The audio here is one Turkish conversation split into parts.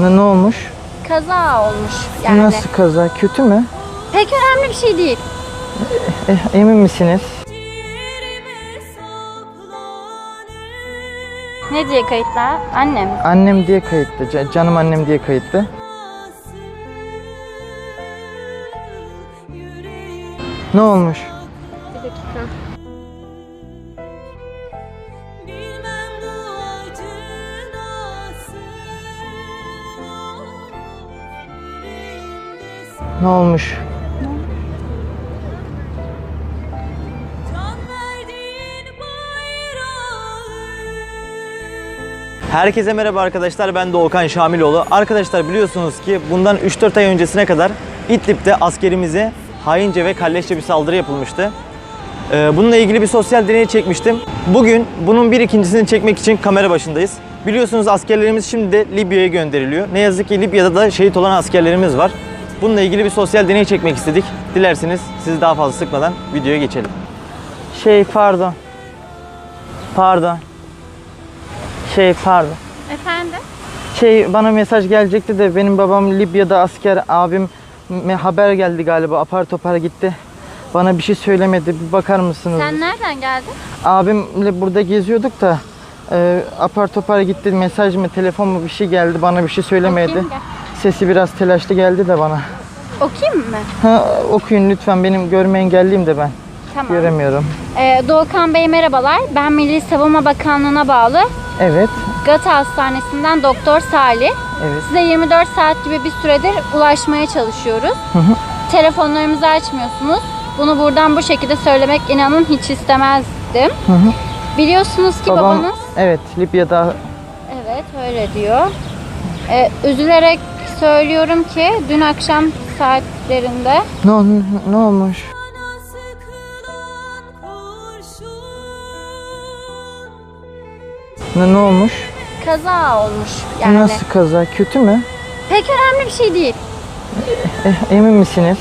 Ne, ne olmuş? Kaza olmuş yani. Nasıl kaza? Kötü mü? Pek önemli bir şey değil. Eh, emin misiniz? Ne diye kayıtlar? Annem. Annem diye kayıtlı. ca- Canım annem diye kayıtlı. Ne olmuş? Bir dakika. Ne olmuş? Herkese merhaba arkadaşlar. Ben Doğukan Şamiloğlu. Arkadaşlar biliyorsunuz ki bundan 3-4 ay öncesine kadar İdlib'de askerimize haince ve kalleşçe bir saldırı yapılmıştı. Ee, Bununla ilgili bir sosyal deney çekmiştim. Bugün bunun bir ikincisini çekmek için kamera başındayız. Biliyorsunuz askerlerimiz şimdi de Libya'ya gönderiliyor. Ne yazık ki Libya'da da şehit olan askerlerimiz var. Bununla ilgili bir sosyal deney çekmek istedik. Dilerseniz sizi daha fazla sıkmadan videoya geçelim. Şey pardon. Pardon. Şey pardon. Efendim? Şey bana mesaj gelecekti de benim babam Libya'da asker abim me- haber geldi galiba apar topar gitti. Bana bir şey söylemedi. Bir bakar mısınız? Sen nereden geldin? Abimle burada geziyorduk da e, apar topar gitti. Mesaj mı telefon mu bir şey geldi. Bana bir şey söylemedi. Okuyayım gel. Sesi biraz telaşlı geldi de bana. Okuyayım mı? Ha, okuyun lütfen. Benim görme engelliyim de ben. Tamam. Göremiyorum. Ee, Doğukan Bey merhabalar. Ben Milli Savunma Bakanlığı'na bağlı Evet. Gata Hastanesi'nden Doktor Salih. Evet. Size 24 saat gibi bir süredir ulaşmaya çalışıyoruz. Telefonlarımızı açmıyorsunuz. Bunu buradan bu şekilde söylemek inanın hiç istemezdim. Hı hı. Biliyorsunuz ki Babam babanız evet Libya'da Evet öyle diyor. Ee, üzülerek söylüyorum ki dün akşam saatlerinde ne, ol- ne olmuş? Ne, ne olmuş? kaza olmuş yani. Nasıl kaza? Kötü mü? Pek önemli bir şey değil. Eh, emin misiniz?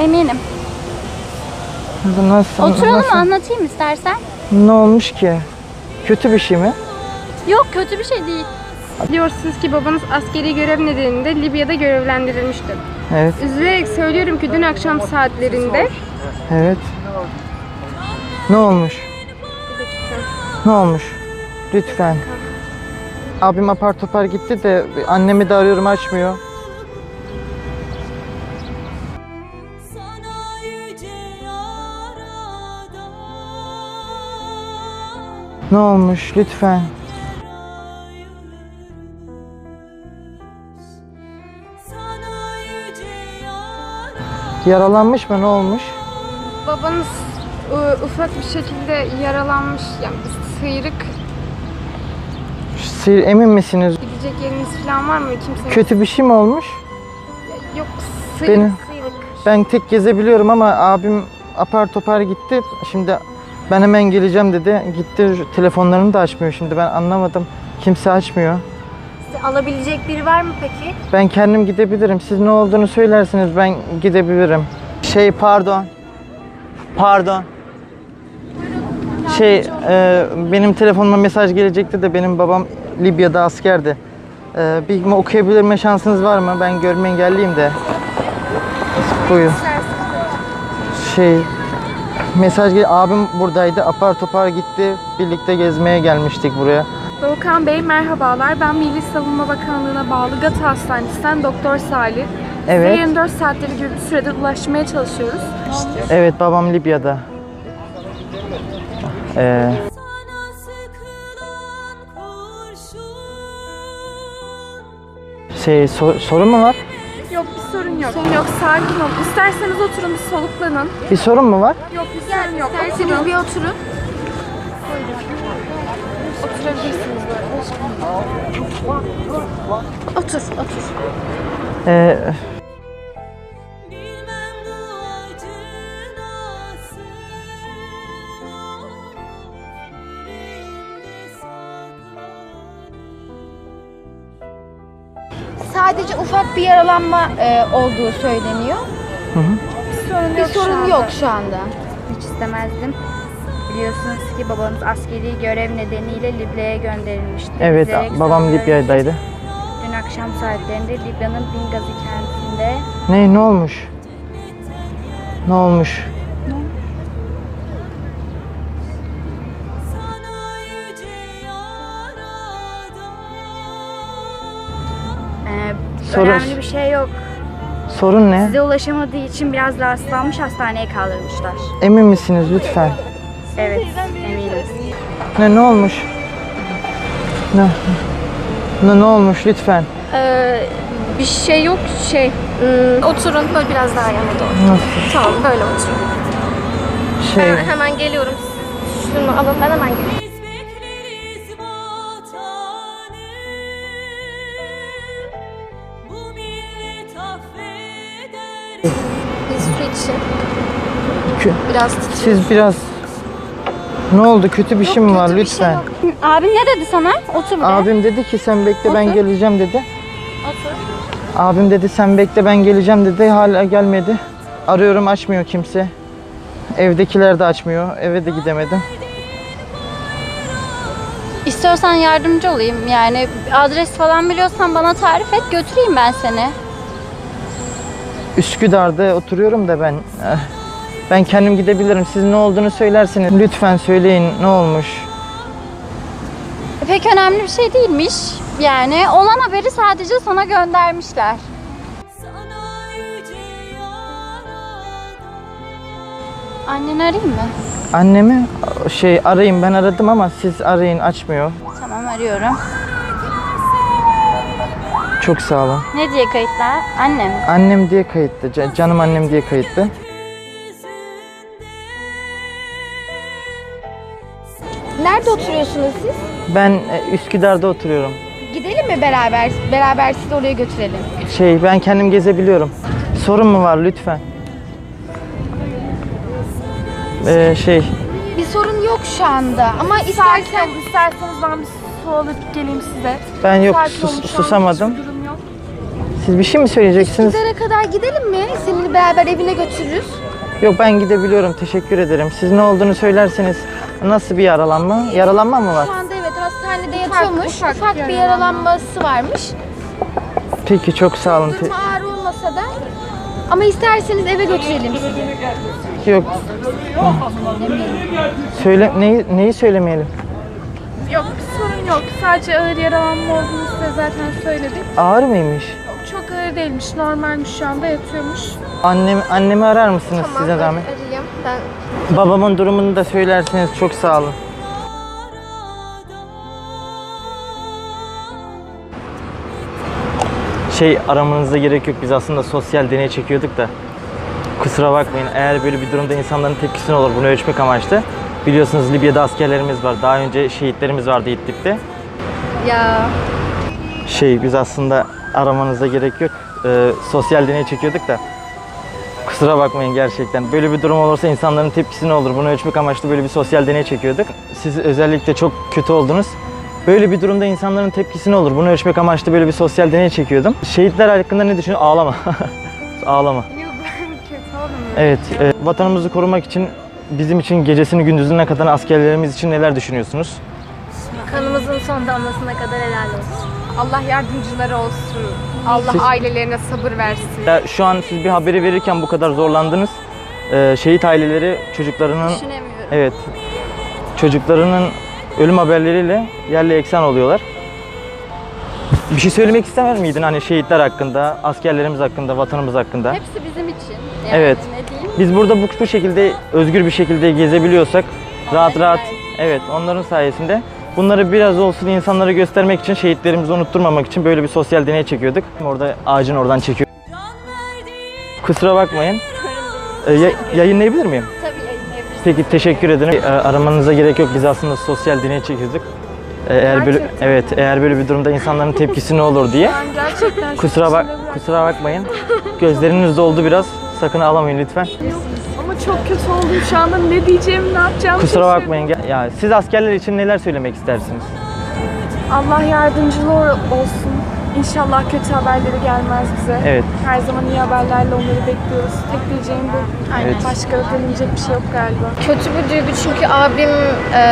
Eminim. Nasıl? Oturalım nasıl- anlatayım istersen. Ne olmuş ki? Kötü bir şey mi? Yok kötü bir şey değil. Biliyorsunuz ki babanız askeri görev nedeniyle Libya'da görevlendirilmişti. Evet, Üzülerek söylüyorum ki dün akşam saatlerinde evet. Ne olmuş? Ne olmuş? Lütfen. Abim apar topar gitti de annemi de arıyorum açmıyor. Ne olmuş? Lütfen. Yaralanmış mı? Ne olmuş? babanız e, ufak bir şekilde yaralanmış yani sıyrık Sıyır, emin misiniz? gidecek yeriniz falan var mı kimsenin? Kötü bir şey mi olmuş? Yok sıyrık Benim- sıyrık. Ben tek gezebiliyorum ama abim apar topar gitti. Şimdi ben hemen geleceğim dedi. Gitti telefonlarını da açmıyor şimdi ben anlamadım. Kimse açmıyor. Alabilecek biri var mı peki? Ben kendim gidebilirim. Siz ne olduğunu söylerseniz ben gidebilirim. Şey pardon. Pardon. Şey e, benim telefonuma mesaj gelecekti de benim babam Libya'da askerdi. E, bir okuyabilme şansınız var mı? Ben görme engelliyim de. Buyur. Şey mesaj gel abim buradaydı. Apar topar gitti. Birlikte gezmeye gelmiştik buraya. Doğukan Bey merhabalar. Ben Milli Savunma Bakanlığı'na bağlı Gata Hastanesi'nden Doktor Salih. Evet. Size 24 saatleri gibi bir süredir ulaşmaya çalışıyoruz. Evet babam Libya'da. Ee, şey sor- sorun mu var? Yok bir sorun yok. Sorun yok sakin olun. İsterseniz oturun bir soluklanın. Bir sorun mu var? Yok bir sorun yok. İsterseniz bir oturun. Oturabilirsiniz böyle. Otur, otur. Ee, Sadece ufak bir yaralanma e, olduğu söyleniyor. Bir sorun Bir sorun anda. yok şu anda. Hiç istemezdim. Biliyorsunuz ki babamız askeri görev nedeniyle Libya'ya gönderilmişti. Evet, Bize babam Libya'daydı. Dün akşam saatlerinde Libya'nın Bingazi kentinde Ne ne olmuş? Ne olmuş? Sana yüce yaradan e, Sorun- önemli bir şey yok. Sorun ne? Size ulaşamadığı için biraz rahatsızlanmış hastaneye kaldırmışlar. Emin misiniz lütfen? Evet eminim. Ne ne olmuş? Ne? Ne ne olmuş lütfen? Ee, bir şey yok şey. hmm, oturun böyle biraz daha yana doğru. Nasıl Tamam böyle oturun. şey? Ben hemen geliyorum. Siz şunu alın ben hemen geliyorum. Biz su için. Biraz titriyor. Siz biraz ne oldu? Kötü bir şey mi var şey lütfen? yok. Abim ne dedi sana? Otur bir. Abim dedi ki sen bekle ben Otur. geleceğim dedi. Otur. Abim dedi sen bekle ben geleceğim dedi. Hala gelmedi. Arıyorum açmıyor kimse. Evdekiler de açmıyor. Eve de gidemedim. İstiyorsan yardımcı olayım. Yani adres falan biliyorsan bana tarif et götüreyim ben seni. Üsküdar'da oturuyorum da ben. Ben kendim gidebilirim. Siz ne olduğunu söylersiniz. Lütfen söyleyin ne olmuş. E, Pek önemli bir şey değilmiş. Yani olan haberi sadece sana göndermişler. Anneni arayayım mı? Annemi şey arayayım ben aradım ama siz arayın açmıyor. Tamam arıyorum. Çok sağ olun. Ne diye kayıtlar? Annem. Annem diye kayıtlı. ca- Canım annem diye kayıtlı. Oturuyorsunuz siz? Ben e, Üsküdar'da oturuyorum. Gidelim mi beraber? Beraber sizi oraya götürelim. Şey ben kendim gezebiliyorum. Sorun mu var lütfen? Ee, şey Bir sorun yok şu anda ama istersen isterseniz ben bir su alıp geleyim size. ben yok Sakin sus- olun, şu an susamadım. hiçbir durum yok. Siz bir şey mi söyleyeceksiniz? Gidere kadar gidelim mi? Seninle beraber evine götürürüz. Yok ben gidebiliyorum. Teşekkür ederim. Siz ne olduğunu söylerseniz nasıl bir yaralanma? Yaralanma mı var? Şu anda evet hastanede yatıyormuş. Ufak, bir yaralanması varmış. Peki çok sağ olun. Te- Durumu ağır olmasa da ama isterseniz eve götürelim sizi. yok. Söyle neyi neyi söylemeyelim? Yok bir sorun yok. Sadece ağır yaralanma olduğunu size zaten söyledik. Ağır mıymış? Çok ağır değilmiş. Normalmiş şu anda yatıyormuş. Annem annemi arar mısınız size zahmet? arayayım. Ben Babamın durumunu da söylerseniz çok sağ olun. Şey aramanıza gerek yok. Biz aslında sosyal deney çekiyorduk da. Kusura bakmayın. Eğer böyle bir durumda insanların tepkisi ne olur bunu ölçmek amaçlı. Biliyorsunuz Libya'da askerlerimiz var. Daha önce şehitlerimiz vardı İdlib'de. Ya Şey biz aslında aramanıza gerek yok. Ee, sosyal deney çekiyorduk da. Kusura bakmayın gerçekten. Böyle bir durum olursa insanların tepkisi ne olur? Bunu ölçmek amaçlı böyle bir sosyal deney çekiyorduk. Siz özellikle çok kötü oldunuz. Böyle bir durumda insanların tepkisi ne olur? Bunu ölçmek amaçlı böyle bir sosyal deney çekiyordum. Şehitler hakkında ne düşünüyorsun? Ağlama. Ağlama. yok ben kötü oldum. Evet, e, vatanımızı korumak için bizim için gecesini gündüzüne kadar askerlerimiz için neler düşünüyorsunuz? Kanımızın son damlasına kadar helal olsun. Allah yardımcıları olsun. Allah Siz- ailelerine sabır versin. Ya şu an siz bir haberi verirken bu kadar zorlandınız. Ee, şehit aileleri çocuklarının evet çocuklarının ölüm haberleriyle yerle eksan oluyorlar. Bir şey söylemek istemez miydin hani şehitler hakkında, askerlerimiz hakkında, vatanımız hakkında? Hepsi bizim için. Yani Evet. Biz burada bu, bu şekilde özgür bir şekilde gezebiliyorsak rahat rahat evet onların sayesinde bunları biraz olsun insanlara göstermek için şehitlerimizi unutturmamak için böyle bir sosyal deney çekiyorduk. Orada ağacın oradan çekiyor. Kusura bakmayın. Ee, ya- yayınlayabilir miyim? Tabii yayınlayabiliriz. Peki teşekkür ederim. Ee, aramanıza gerek yok. Biz aslında sosyal deney çekiyorduk. Ee, eğer böyle Gerçekten. evet eğer böyle bir durumda insanların tepkisi ne olur diye. Ben gerçekten şu Kusura bak içimde bırak- kusura bakmayın. Gözleriniz doldu biraz. Sakın ağlamayın lütfen. Çok kötü oldum şu anda. Ne diyeceğimi, ne yapacağımı Kusura bakmayın. Ya siz askerler için neler söylemek istersiniz? Allah yardımcıları olsun. İnşallah kötü haberleri gelmez bize. Evet. Her zaman iyi haberlerle onları bekliyoruz. Tek diyeceğim bu. Aynen. Başka da denilecek bir şey yok galiba. Kötü bir duygu çünkü abim e,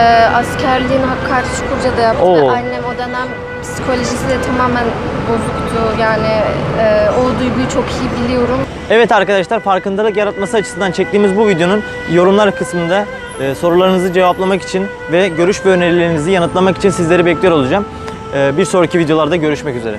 askerliğini Hakkari Çukurca'da yaptı. Oo. Annem o dönem psikolojisi de tamamen bozuktu. Yani e, o duyguyu çok iyi biliyorum. Evet arkadaşlar farkındalık yaratması açısından çektiğimiz bu videonun yorumlar kısmında e, sorularınızı cevaplamak için ve görüş ve önerilerinizi yanıtlamak için sizleri bekliyor olacağım. E, bir sonraki videolarda görüşmek üzere.